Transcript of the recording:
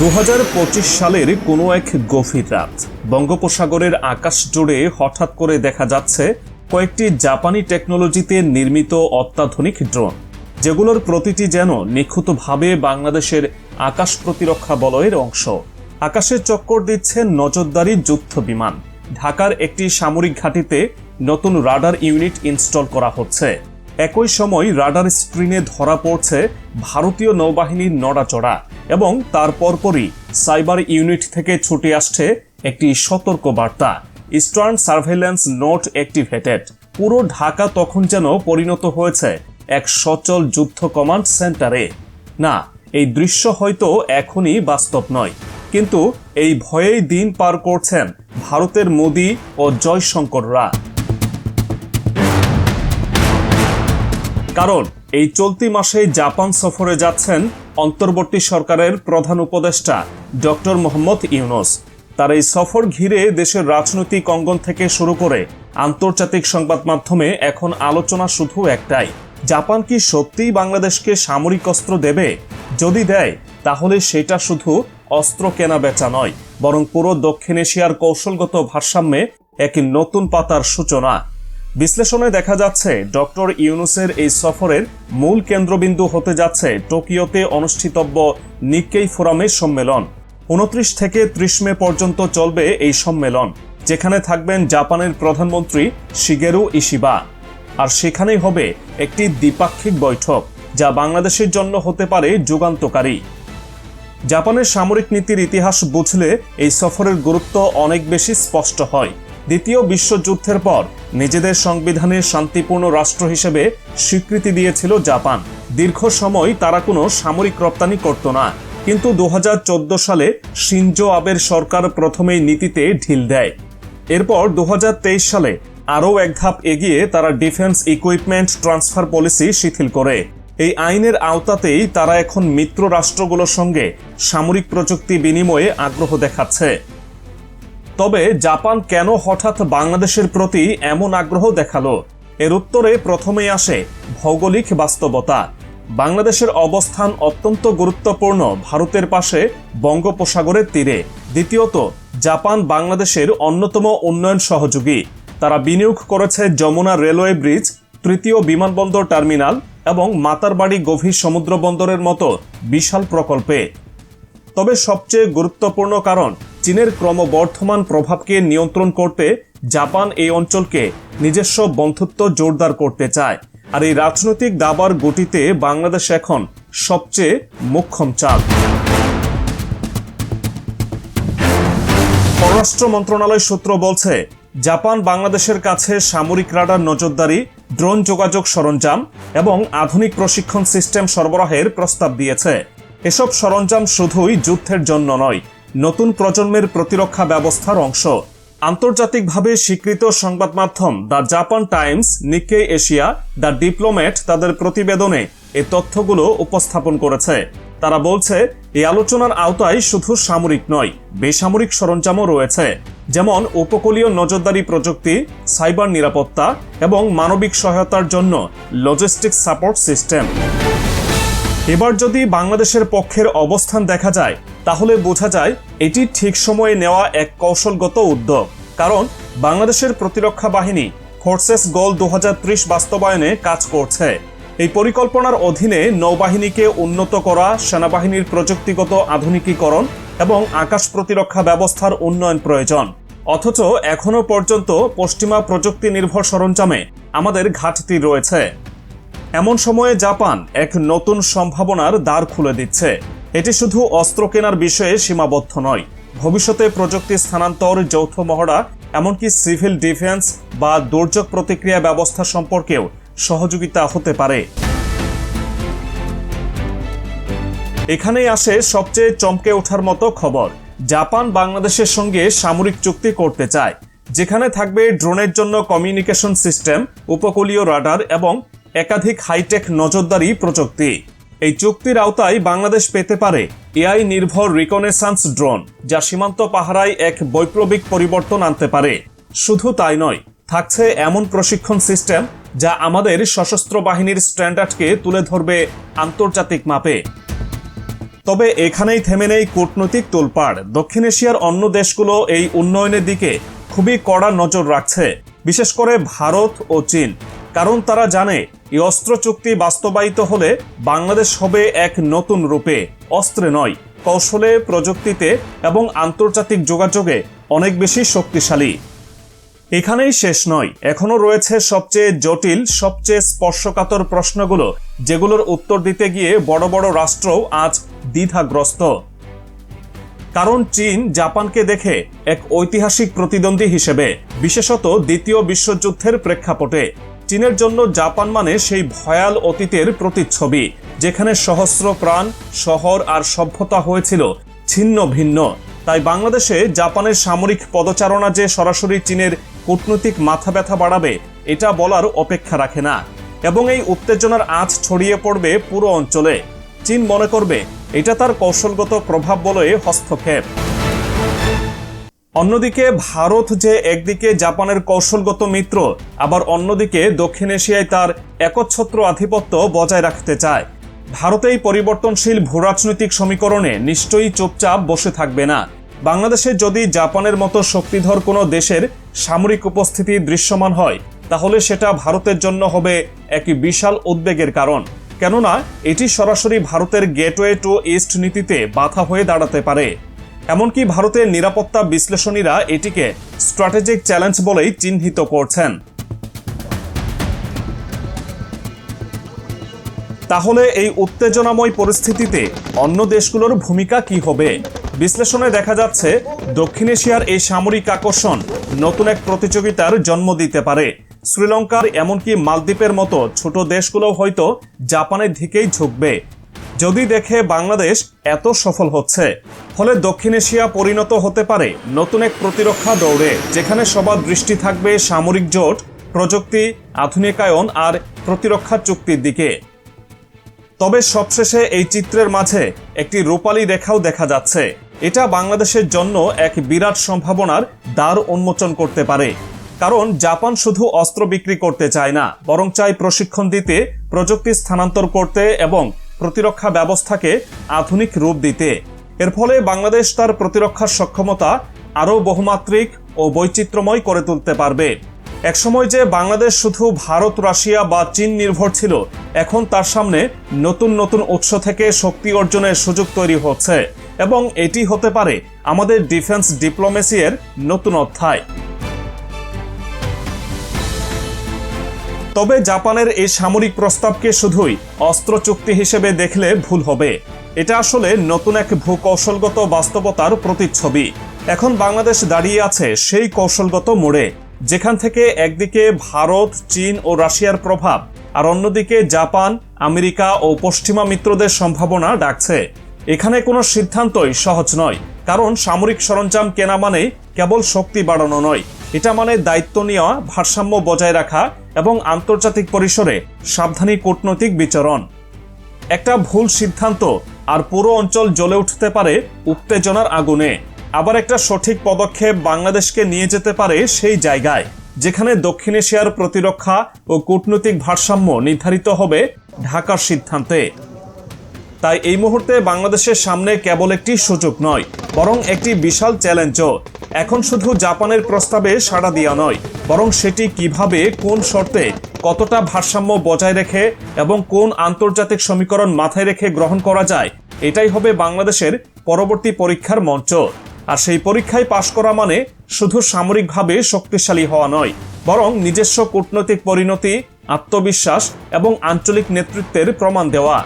দু হাজার পঁচিশ সালের কোনো এক গভীর রাত বঙ্গোপসাগরের আকাশ জুড়ে হঠাৎ করে দেখা যাচ্ছে কয়েকটি জাপানি টেকনোলজিতে নির্মিত অত্যাধুনিক ড্রোন, যেগুলোর প্রতিটি যেন নিখুঁতভাবে বাংলাদেশের আকাশ প্রতিরক্ষা বলয়ের অংশ। আকাশে চক্কর দিচ্ছে নজরদারি যুদ্ধ বিমান। ঢাকার একটি সামরিক ঘাঁটিতে নতুন রাডার ইউনিট ইনস্টল করা হচ্ছে। একই সময় রাডার স্ক্রিনে ধরা পড়ছে ভারতীয় নৌবাহিনীর নড়াচড়া এবং তার পরপরই সাইবার ইউনিট থেকে ছুটে আসছে একটি সতর্ক বার্তা ইস্টার্ন সার্ভেলেন্স নোট অ্যাক্টিভেটেড। পুরো ঢাকা তখন যেন পরিণত হয়েছে এক সচল যুদ্ধ কমান্ড সেন্টারে। না, এই দৃশ্য হয়তো এখনই বাস্তব নয়, কিন্তু এই ভয়েই দিন পার করছেন ভারতের মোদি ও জয়শঙ্কররা। কারণ, এই চলতি মাসে জাপান সফরে যাচ্ছেন অন্তর্বর্তী সরকারের প্রধান উপদেষ্টা ডক্টর মোহাম্মদ ইউনুস। তার এই সফর ঘিরে দেশের রাজনৈতিক অঙ্গন থেকে শুরু করে আন্তর্জাতিক সংবাদ মাধ্যমে এখন আলোচনা শুধু একটাই। জাপান কি সত্যিই বাংলাদেশকে সামরিক অস্ত্র দেবে? যদি দেয়, তাহলে সেটা শুধু অস্ত্র কেনা বেচা নয়, বরং পুরো দক্ষিণ এশিয়ার কৌশলগত ভারসাম্যে এক নতুন পাতার সূচনা। বিশ্লেষণে দেখা যাচ্ছে, ডক্টর ইউনুসের এই সফরের মূল কেন্দ্রবিন্দু হতে যাচ্ছে টোকিওতে অনুষ্ঠিতব্য নিক্কেই ফোরামের সম্মেলন। উনত্রিশ থেকে ত্রিশ মে পর্যন্ত চলবে এই সম্মেলন, যেখানে থাকবেন জাপানের প্রধানমন্ত্রী শিগেরু ইশিবা। আর সেখানেই হবে একটি দ্বিপাক্ষিক বৈঠক, যা বাংলাদেশের জন্য হতে পারে যুগান্তকারী। জাপানের সামরিক নীতির ইতিহাস বুঝলে এই সফরের গুরুত্ব অনেক বেশি স্পষ্ট হয়। দ্বিতীয় বিশ্বযুদ্ধের পর নিজেদের সংবিধানের শান্তিপূর্ণ রাষ্ট্র হিসেবে স্বীকৃতি দিয়েছিল জাপান। দীর্ঘ সময় তারা কোনো সামরিক রপ্তানি করত না। কিন্তু দু হাজার চোদ্দ সালে শিনজো আবের সরকার প্রথমেই নীতিতে ঢিল দেয়। এরপর দু হাজার তেইশ সালে আরও এক ধাপ এগিয়ে তারা ডিফেন্স ইকুইপমেন্ট ট্রান্সফার পলিসি শিথিল করে। এই আইনের আওতাতেই তারা এখন মিত্র রাষ্ট্রগুলোর সঙ্গে সামরিক প্রযুক্তি বিনিময়ে আগ্রহ দেখাচ্ছে। তবে জাপান কেন হঠাৎ বাংলাদেশের প্রতি এমন আগ্রহ দেখাল? এর উত্তরে প্রথমেই আসে ভৌগোলিক বাস্তবতা। বাংলাদেশের অবস্থান অত্যন্ত গুরুত্বপূর্ণ ভারতের পাশে বঙ্গোপসাগরের তীরে। দ্বিতীয়ত, জাপান বাংলাদেশের অন্যতম উন্নয়ন সহযোগী। তারা বিনিয়োগ করেছে যমুনা রেলওয়ে ব্রিজ, তৃতীয় বিমানবন্দর টার্মিনাল এবং মাতারবাড়ি গভীর সমুদ্র বন্দরের মতো বিশাল প্রকল্পে। তবে সবচেয়ে গুরুত্বপূর্ণ কারণ, চীনের ক্রমবর্ধমান প্রভাবকে নিয়ন্ত্রণ করতে জাপান এই অঞ্চলকে নিজস্ব বন্ধুত্ব জোরদার করতে চায়। আর এই রাজনৈতিক দাবার গতিতে বাংলাদেশ এখন সবচেয়ে মোক্ষম চাল পররাষ্ট্র মন্ত্রণালয় সূত্র বলছে, জাপান বাংলাদেশের কাছে সামরিক রাডার নজরদারি, ড্রোন যোগাযোগ সরঞ্জাম এবং আধুনিক প্রশিক্ষণ সিস্টেম সরবরাহের প্রস্তাব দিয়েছে। এসব সরঞ্জাম শুধুই যুদ্ধের জন্য নয়, নতুন প্রজন্মের প্রতিরক্ষা ব্যবস্থার অংশ। আন্তর্জাতিকভাবে স্বীকৃত সংবাদ মাধ্যম the Japan Times, Nikkei Asia, the Diplomat তাদের প্রতিবেদনে এ তথ্যগুলো উপস্থাপন করেছে। তারা বলছে এই আলোচনার আওতায় শুধু সামরিক নয়, বেসামরিক সরঞ্জামও রয়েছে, যেমন উপকূলীয় নজরদারি প্রযুক্তি, সাইবার নিরাপত্তা এবং মানবিক সহায়তার জন্য লজিস্টিক সাপোর্ট সিস্টেম এবার যদি বাংলাদেশের পক্ষের অবস্থান দেখা যায়, তাহলে বোঝা যায় এটি ঠিক সময়ে নেওয়া এক কৌশলগত উদ্যোগ। কারণ বাংলাদেশের প্রতিরক্ষা বাহিনী ফোর্সেস গোল দু হাজার ত্রিশ বাস্তবায়নে কাজ করছে। এই পরিকল্পনার অধীনে নৌবাহিনীকে উন্নত করা, সেনাবাহিনীর প্রযুক্তিগত আধুনিকীকরণ এবং আকাশ প্রতিরক্ষা ব্যবস্থার উন্নয়ন প্রয়োজন। অথচ এখনও পর্যন্ত পশ্চিমা প্রযুক্তি নির্ভর সরঞ্জামে আমাদের ঘাটতি রয়েছে। এমন সময়ে জাপান এক নতুন সম্ভাবনার দ্বার খুলে দিচ্ছে। এটি শুধু অস্ত্র কেনার বিষয়ে সীমাবদ্ধ নয়। ভবিষ্যতে প্রযুক্তি স্থানান্তর, যৌথ মহড়া, এমনকি সিভিল ডিফেন্স বা দুর্যোগ প্রতিক্রিয়া ব্যবস্থা সম্পর্কেও সহযোগিতা হতে পারে। এখানেই আসে সবচেয়ে চমকে ওঠার মতো খবর। জাপান বাংলাদেশের সঙ্গে সামরিক চুক্তি করতে চায়, যেখানে থাকবে ড্রোনের জন্য কমিউনিকেশন সিস্টেম, উপকূলীয় রাডার এবং একাধিক হাইটেক নজরদারি প্রযুক্তি। এই চুক্তির আওতায় বাংলাদেশ পেতে পারে এআই নির্ভর রিকনেসান্স ড্রোন, যা সীমান্ত পাহারায় এক বৈপ্লবিক পরিবর্তন আনতে পারে। শুধু তাই নয়, থাকছে এমন প্রশিক্ষণ সিস্টেম যা আমাদের সশস্ত্র বাহিনীর স্ট্যান্ডার্ডকে তুলে ধরবে আন্তর্জাতিক মাপে। তবে এখানেই থেমে নেই কূটনৈতিক তোলপাড়। দক্ষিণ এশিয়ার অন্য দেশগুলো এই উন্নয়নের দিকে খুবই কড়া নজর রাখছে, বিশেষ করে ভারত ও চীন। কারণ তারা জানে, এই অস্ত্র চুক্তি বাস্তবায়িত হলে বাংলাদেশ হবে এক নতুন রূপে। অস্ত্রে নয়, কৌশলে, প্রযুক্তিতে এবং আন্তর্জাতিক যোগাযোগে অনেক বেশি শক্তিশালী। এখানেই শেষ নয়, এখনও রয়েছে সবচেয়ে জটিল, সবচেয়ে স্পর্শকাতর প্রশ্নগুলো, যেগুলোর উত্তর দিতে গিয়ে বড় বড় রাষ্ট্রও আজ দ্বিধাগ্রস্ত। কারণ চীন জাপানকে দেখে এক ঐতিহাসিক প্রতিদ্বন্দ্বী হিসেবে, বিশেষত দ্বিতীয় বিশ্বযুদ্ধের প্রেক্ষাপটে। চীনের জন্য জাপান মানে সেই ভয়াল অতীতের প্রতিচ্ছবি, যেখানে সহস্র প্রাণ, শহর আর সভ্যতা হয়েছিল ছিন্ন ভিন্ন। তাই বাংলাদেশে জাপানের সামরিক পদচারণা যে সরাসরি চীনের কূটনৈতিক মাথা ব্যথা বাড়াবে, এটা বলার অপেক্ষা রাখে না। এবং এই উত্তেজনার আঁচ ছড়িয়ে পড়বে পুরো অঞ্চলে। চীন মনে করবে, এটা তার কৌশলগত প্রভাব বলে হস্তক্ষেপ। অন্যদিকে ভারত যে একদিকে জাপানের কৌশলগত মিত্র, আবার অন্যদিকে দক্ষিণ এশিয়ায় তার একচ্ছত্র আধিপত্য বজায় রাখতে চায়। ভারত এই পরিবর্তনশীল ভূরাজনৈতিক সমীকরণে নিশ্চয়ই চুপচাপ বসে থাকবে না। বাংলাদেশে যদি জাপানের মতো শক্তিধর কোনো দেশের সামরিক উপস্থিতি দৃশ্যমান হয়, তাহলে সেটা ভারতের জন্য হবে এক বিশাল উদ্বেগের কারণ। কেননা, এটি সরাসরি ভারতের গেটওয়ে টু ইস্ট নীতিতে বাধা হয়ে দাঁড়াতে পারে। এমনকি ভারতের নিরাপত্তা বিশ্লেষণীরা এটিকে স্ট্র্যাটেজিক চ্যালেঞ্জ বলেই চিহ্নিত করছেন। তাহলে এই উত্তেজনাময় পরিস্থিতিতে অন্য দেশগুলোর ভূমিকা কি হবে? বিশ্লেষণে দেখা যাচ্ছে, দক্ষিণ এশিয়ার এই সামরিক আকর্ষণ নতুন এক প্রতিযোগিতার জন্ম দিতে পারে। শ্রীলঙ্কার এমনকি মালদ্বীপের মতো ছোট দেশগুলো হয়তো জাপানের দিকেই ঝুঁকবে। যদি দেখে বাংলাদেশ এত সফল হচ্ছে ফলে দক্ষিণ এশিয়া পরিণত হতে পারে নতুন এক প্রতিরক্ষা দৌড়ে, যেখানে সবার দৃষ্টি থাকবে সামরিক জোট, প্রযুক্তি, আধুনিকায়ন আর প্রতিরক্ষা চুক্তির দিকে। তবে সবশেষে এই চিত্রের মাঝে একটি রূপালী রেখাও দেখা যাচ্ছে। এটা বাংলাদেশের জন্য এক বিরাট সম্ভাবনার দ্বার উন্মোচন করতে পারে। কারণ জাপান শুধু অস্ত্র বিক্রি করতে চায় না, বরং চায় প্রশিক্ষণ দিতে, প্রযুক্তি স্থানান্তর করতে এবং প্রতিরক্ষা ব্যবস্থাকে আধুনিক রূপ দিতে। এর ফলে বাংলাদেশ তার প্রতিরক্ষার সক্ষমতা আরও বহুমাত্রিক ও বৈচিত্র্যময় করে তুলতে পারবে। একসময় যে বাংলাদেশ শুধু ভারত, রাশিয়া বা চীন নির্ভর ছিল, এখন তার সামনে নতুন নতুন উৎস থেকে শক্তি অর্জনের সুযোগ তৈরি হচ্ছে এবং এটি হতে পারে আমাদের ডিফেন্স ডিপ্লোমেসি এর নতুন অধ্যায়। তবে জাপানের এই সামরিক প্রস্তাবকে শুধুই অস্ত্র চুক্তি হিসেবে দেখলে ভুল হবে। এটা আসলে নতুন এক ভূকৌশলগত বাস্তবতার প্রতিচ্ছবি। এখন বাংলাদেশ দাঁড়িয়ে আছে সেই কৌশলগত মোড়ে, যেখান থেকে একদিকে ভারত, চীন ও রাশিয়ার প্রভাব, আর অন্যদিকে জাপান, আমেরিকা ও পশ্চিমা মিত্রদের সম্ভাবনা ডাকছে। এখানে কোনো সিদ্ধান্তই সহজ নয়, কারণ সামরিক সরঞ্জাম কেনা মানে কেবল শক্তি বাড়ানো নয়। এটা মানে দায়িত্ব নেওয়া, ভারসাম্য বজায় রাখা এবং আন্তর্জাতিক পরিসরে সাবধানী কূটনৈতিক বিচরণ। একটা ভুল সিদ্ধান্ত আর পুরো অঞ্চল জ্বলে উঠতে পারে উত্তেজনার আগুনে। আবার একটা সঠিক পদক্ষেপ বাংলাদেশকে নিয়ে যেতে পারে সেই জায়গায়, যেখানে দক্ষিণ এশিয়ার প্রতিরক্ষা ও কূটনৈতিক ভারসাম্য নির্ধারিত হবে ঢাকার সিদ্ধান্তে। তাই এই মুহূর্তে বাংলাদেশের সামনে কেবল একটি সুযোগ নয়, বরং একটি বিশাল চ্যালেঞ্জও। এখন শুধু জাপানের প্রস্তাবে সাড়া দেওয়া নয়, বরং সেটি কীভাবে, কোন শর্তে, কতটা ভারসাম্য বজায় রেখে এবং কোন আন্তর্জাতিক সমীকরণ মাথায় রেখে গ্রহণ করা যায়, এটাই হবে বাংলাদেশের পরবর্তী পরীক্ষার মঞ্চ। আর সেই পরীক্ষায় পাশ করা মানে শুধু সামরিকভাবে শক্তিশালী হওয়া নয়, বরং নিজস্ব কূটনৈতিক পরিণতি, আত্মবিশ্বাস এবং আঞ্চলিক নেতৃত্বের প্রমাণ দেওয়া।